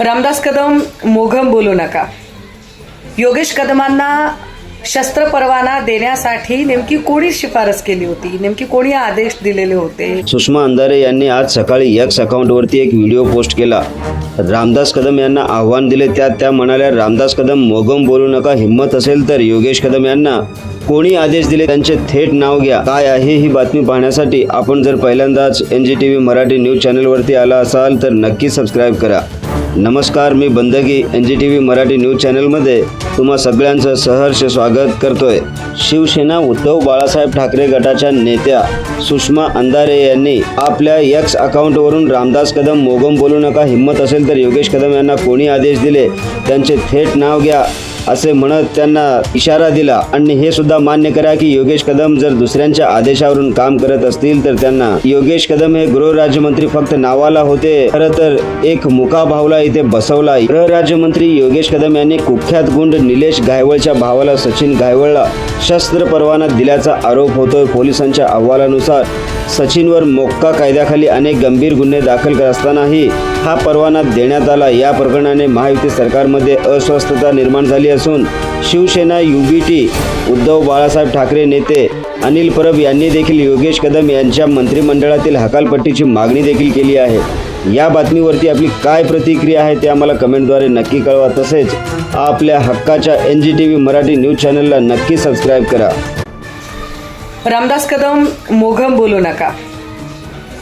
रामदास कदम मोघम बोलू नका. योगेश कदमांना शस्त्र परवाना देण्यासाठी नेमकी कोणी शिफारस केली होती? नेमकी कोणी आदेश दिलेले होते? सुषमा अंधारे यांनी आज सकाळी एक्स अकाउंटवरती एक व्हिडिओ पोस्ट केला. रामदास कदम यांना आव्हान दिले त्यात त्या म्हणाल्या रामदास कदम मोगम बोलू नका हिंमत असेल तर योगेश कदम यांना कोणी आदेश दिले? त्यांचे थेट नाव घ्या. काय आहे ही बातमी पाहण्यासाठी आपण जर पहिल्यांदाच N G T V Marathi news चॅनलवरती आला असाल तर नक्की सबस्क्राईब करा. नमस्कार मी बंदगी N G T V Marathi news चॅनलमध्ये तुम्हा सगळ्यांचं सहर्ष स्वागत करतोय. शिवसेना उद्धव बाळासाहेब ठाकरे गटाच्या नेत्या सुषमा अंधारे यांनी आपल्या एक्स अकाउंटवरून रामदास कदम मोगम बोलू नका हिंमत असेल तर योगेश कदम यांना कोणी आदेश दिले? त्यांचे थेट नाव घ्या. असे म्हणत त्यांना इशारा दिला. आणि हे सुद्धा मान्य करा की योगेश कदम जर दुसऱ्यांच्या आदेशावरून काम करत असतील तर त्यांना योगेश कदम हे गृहराज्यमंत्री फक्त नावाला होते. खरं तर एक मुका भावला इथे बसवला. गृहराज्यमंत्री योगेश कदम यांनी कुख्यात गुंड निलेश गायवळच्या भावाला सचिन गायवळला शस्त्र परवाना दिल्याचा आरोप होतोय. पोलिसांच्या अहवालानुसार सचिनवर मोक्का कायद्याखाली अनेक गंभीर गुन्हे दाखल असतानाही हा परवाना देण्यात आला. या प्रकरणाने महायुती सरकारमध्ये अस्वस्थता निर्माण झाली असून शिवसेना युबीटी उद्धव बाळासाहेब ठाकरे नेते अनिल परब यांनी देखील योगेश कदम यांच्या मंत्रिमंडळातील हकालपट्टीची मागणी देखील केली आहे. या बातमीवरती आपली काय प्रतिक्रिया आहे ते आम्हाला कमेंटद्वारे नक्की कळवा. तसेच आपल्या हक्काच्या N G T V Marathi news चॅनलला नक्की सबस्क्राईब करा. रामदास कदम मोघम बोलू नका.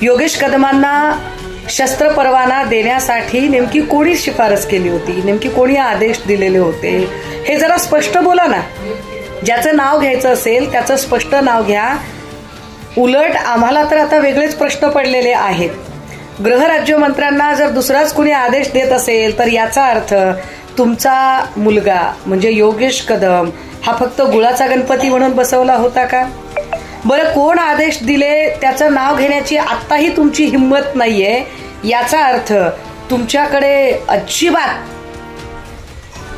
योगेश कदमांना शस्त्र परवाना देण्यासाठी नेमकी कोणी शिफारस केली होती? नेमकी कोणी आदेश दिलेले होते? हे जरा स्पष्ट बोला ना. ज्याचं नाव घ्यायचं असेल त्याचं स्पष्ट नाव घ्या. उलट आम्हाला तर आता वेगळेच प्रश्न पडलेले आहेत. गृहराज्यमंत्र्यांना जर दुसराच कुणी आदेश देत असेल तर याचा अर्थ तुमचा मुलगा म्हणजे योगेश कदम हा फक्त गुळाचा गणपती म्हणून बसवला होता का? बरं कोण आदेश दिले त्याचं नाव घेण्याची आत्ताही तुमची हिंमत नाही आहे याचा अर्थ तुमच्याकडे अजिबात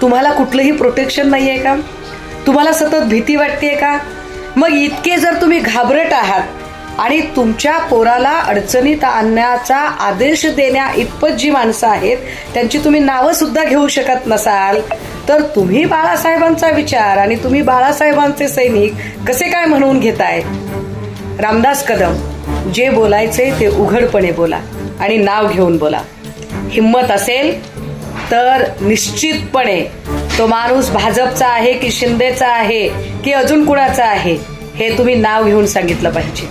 तुम्हाला कुठलंही प्रोटेक्शन नाही आहे का? तुम्हाला सतत भीती वाटते का? मग इतके जर तुम्ही घाबरट आहात आणि तुमच्या पोराला अडचणीत आणण्याचा आदेश देण्या इतपत जी माणसं आहेत त्यांची तुम्ही नावं सुद्धा घेऊ शकत नसाल. तर तुम्ही बाळासाहेबांचा विचार आणि तुम्ही बाळासाहेबांचे सैनिक कसे काय म्हणून घेताय? रामदास कदम जे बोलायचे ते उघडपणे बोला आणि नाव घेऊन बोला. हिंमत असेल तर निश्चितपणे तो माणूस भाजपचा आहे की शिंदेचा आहे की अजून कुणाचा आहे हे तुम्ही नाव घेऊन सांगितलं पाहिजे.